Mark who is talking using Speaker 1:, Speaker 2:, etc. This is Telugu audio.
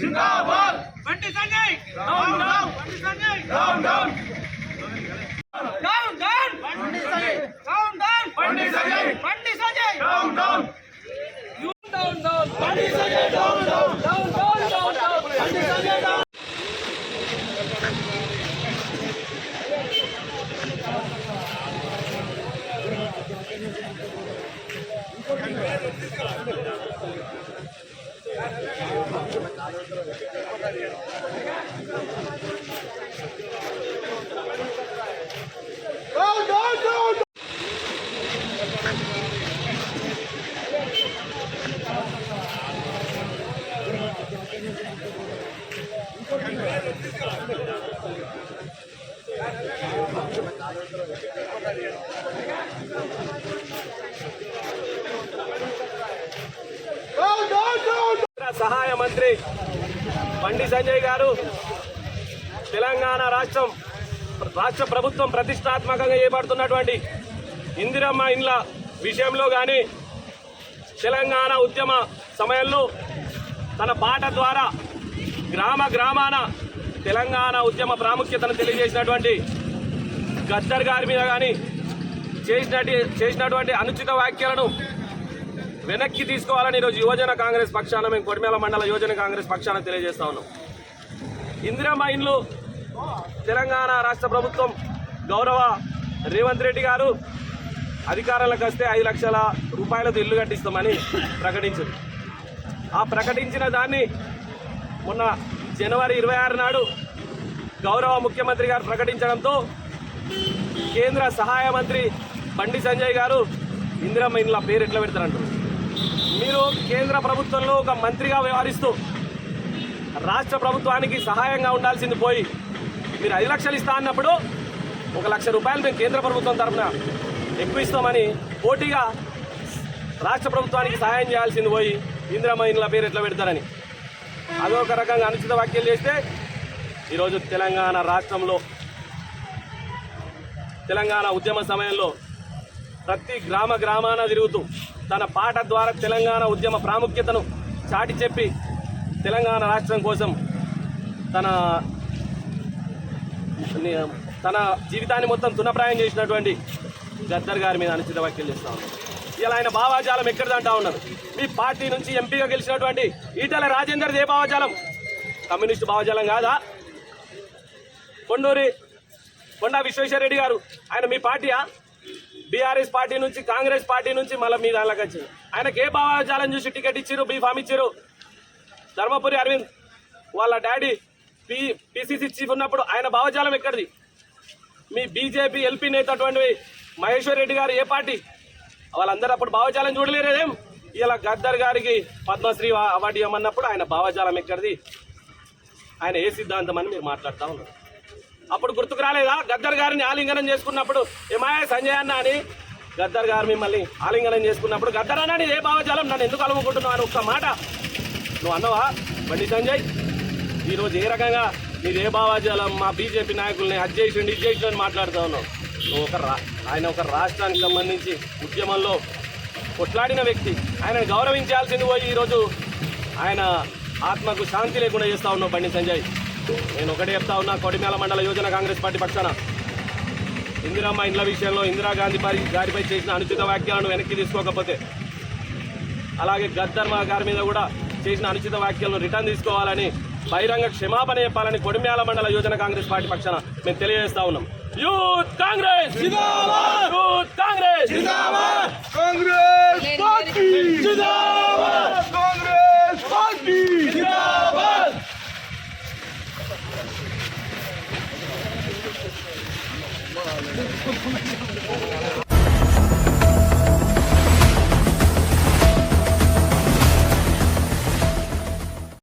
Speaker 1: जिंदाबाद Bunty Sanjay down down Bunty Sanjay down down down down Bunty Sanjay down down Bunty Sanjay Bunty Sanjay down down you down down Bunty Sanjay down down down down down down Bunty Sanjay down Thank you.
Speaker 2: సహాయ మంత్రి బండి సంజయ్ గారు తెలంగాణ రాష్ట్రం రాష్ట్ర ప్రభుత్వం ప్రతిష్టాత్మకంగా చేపడుతున్నటువంటి ఇందిరమ్మ ఇండ్ల విషయంలో కానీ తెలంగాణ ఉద్యమ సమయంలో తన పాట ద్వారా గ్రామ గ్రామాన తెలంగాణ ఉద్యమ ప్రాముఖ్యతను తెలియజేసినటువంటి గద్దర్ గారి మీద కానీ చేసినట్టు చేసినటువంటి అనుచిత వ్యాఖ్యలను వెనక్కి తీసుకోవాలని ఈరోజు యువజన కాంగ్రెస్ పక్షాన మేము కొడిమేల మండల యువజన కాంగ్రెస్ పక్షాన తెలియజేస్తా ఉన్నాం. ఇందిరమ్మ ఇండ్లు తెలంగాణ రాష్ట్ర ప్రభుత్వం గౌరవ రేవంత్ రెడ్డి గారు అధికారంలోకి వస్తే ఐదు లక్షల రూపాయలతో ఇల్లు కట్టిస్తామని ప్రకటించింది. ఆ ప్రకటించిన దాన్ని మొన్న జనవరి ఇరవై ఆరు నాడు గౌరవ ముఖ్యమంత్రి గారు ప్రకటించడంతో కేంద్ర సహాయ మంత్రి బండి సంజయ్ గారు ఇందిరమ్మ ఇండ్ల పేరు ఎట్లా పెడతారంటారు మీరు కేంద్ర ప్రభుత్వంలో ఒక మంత్రిగా వ్యవహరిస్తూ రాష్ట్ర ప్రభుత్వానికి సహాయంగా ఉండాల్సింది పోయి మీరు ఐదు లక్షలు ఇస్తా అన్నప్పుడు ఒక లక్ష రూపాయలు మేము కేంద్ర ప్రభుత్వం తరఫున ఎక్కువ ఇస్తామని పోటీగా రాష్ట్ర ప్రభుత్వానికి సహాయం చేయాల్సింది పోయి ఇందిరమ్మ పేరు ఎట్లా పెడతారని. అదొక రకంగా అనుచిత వ్యాఖ్యలు చేస్తే ఈరోజు తెలంగాణ రాష్ట్రంలో తెలంగాణ ఉద్యమ సమయంలో ప్రతి గ్రామ గ్రామాన తిరుగుతూ తన పాట ద్వారా తెలంగాణ ఉద్యమ ప్రాముఖ్యతను చాటి చెప్పి తెలంగాణ రాష్ట్రం కోసం తన తన జీవితాన్ని మొత్తం తునప్రాయం చేసినటువంటి గద్దర్ గారి మీద అనుచిత వ్యాఖ్యలు చేస్తా ఇలా ఆయన భావాజాలం ఎక్కడిదంటా ఉన్నారు? మీ పార్టీ నుంచి ఎంపీగా గెలిచినటువంటి ఈటల రాజేందర్ ఏ భావజాలం. కమ్యూనిస్టు భావజాలం కాదా? కొండూరి కొండా విశ్వేశ్వరరెడ్డి గారు ఆయన మీ పార్టీయా? బీఆర్ఎస్ పార్టీ నుంచి కాంగ్రెస్ పార్టీ నుంచి మళ్ళీ మీ దానిలోకి వచ్చింది ఆయనకి ఏ భావజాలం చూసి టికెట్ ఇచ్చారు బీఫామ్ ఇచ్చారు ధర్మపురి అరవింద్ వాళ్ళ డాడీ పి పిసిసి చీఫ్ ఉన్నప్పుడు ఆయన భావజాలం ఎక్కడిది? మీ బీజేపీ ఎల్పీ నేత అటువంటివి మహేశ్వర్ రెడ్డి గారు ఏ పార్టీ? వాళ్ళందరూ అప్పుడు భావజాలం చూడలేరేదేం ఇలా గద్దర్ గారికి పద్మశ్రీ అవార్డు ఇవ్వమన్నప్పుడు ఆయన భావజాలం ఎక్కడిది? ఆయన ఏ సిద్ధాంతం అని మీరు మాట్లాడుతూ ఉన్నారు. అప్పుడు గుర్తుకు రాలేదా? గద్దర్ గారిని ఆలింగనం చేసుకున్నప్పుడు ఏమాయ సంజయ్ అన్న అని? గద్దర్ గారు మిమ్మల్ని ఆలింగనం చేసుకున్నప్పుడు గద్దర్ అన్న ఏ భావజాలం? నన్ను ఎందుకు అలుముకుంటున్నావు అని ఒక్క మాట. నువ్వు అన్నవా? బండి సంజయ్ ఈరోజు ఏ రకంగా మీరు ఏ భావజాలం మా బీజేపీ నాయకుల్ని అది చేసిండు ఇది చేసిండు అని మాట్లాడుతూ ఉన్నావు? నువ్వు ఒక రా ఆయన ఒక రాష్ట్రానికి సంబంధించి ఉద్యమంలో కొట్లాడిన వ్యక్తి. ఆయనను గౌరవించాల్సింది పోయి ఈరోజు ఆయన ఆత్మకు శాంతి లేకుండా చేస్తా ఉన్నావు బండి సంజయ్. నేను ఒకటే చెప్తా ఉన్నా కొడిమేల మండల యోజన కాంగ్రెస్ పార్టీ పక్షాన. ఇందిరమ్మ ఇండ్ల విషయంలో ఇందిరాగాంధీ పరి గారిపై చేసిన అనుచిత వ్యాఖ్యలను వెనక్కి తీసుకోకపోతే అలాగే గద్దర్ మా గారి మీద కూడా చేసిన అనుచిత వ్యాఖ్యలను రిటర్న్ తీసుకోవాలని బహిరంగ క్షమాపణ చెప్పాలని కొడిమ్యాల మండల యోజన కాంగ్రెస్ పార్టీ పక్షాన మేము తెలియజేస్తా ఉన్నాం. Youth Congress! Youth Congress! Congress party! Congress 来ない。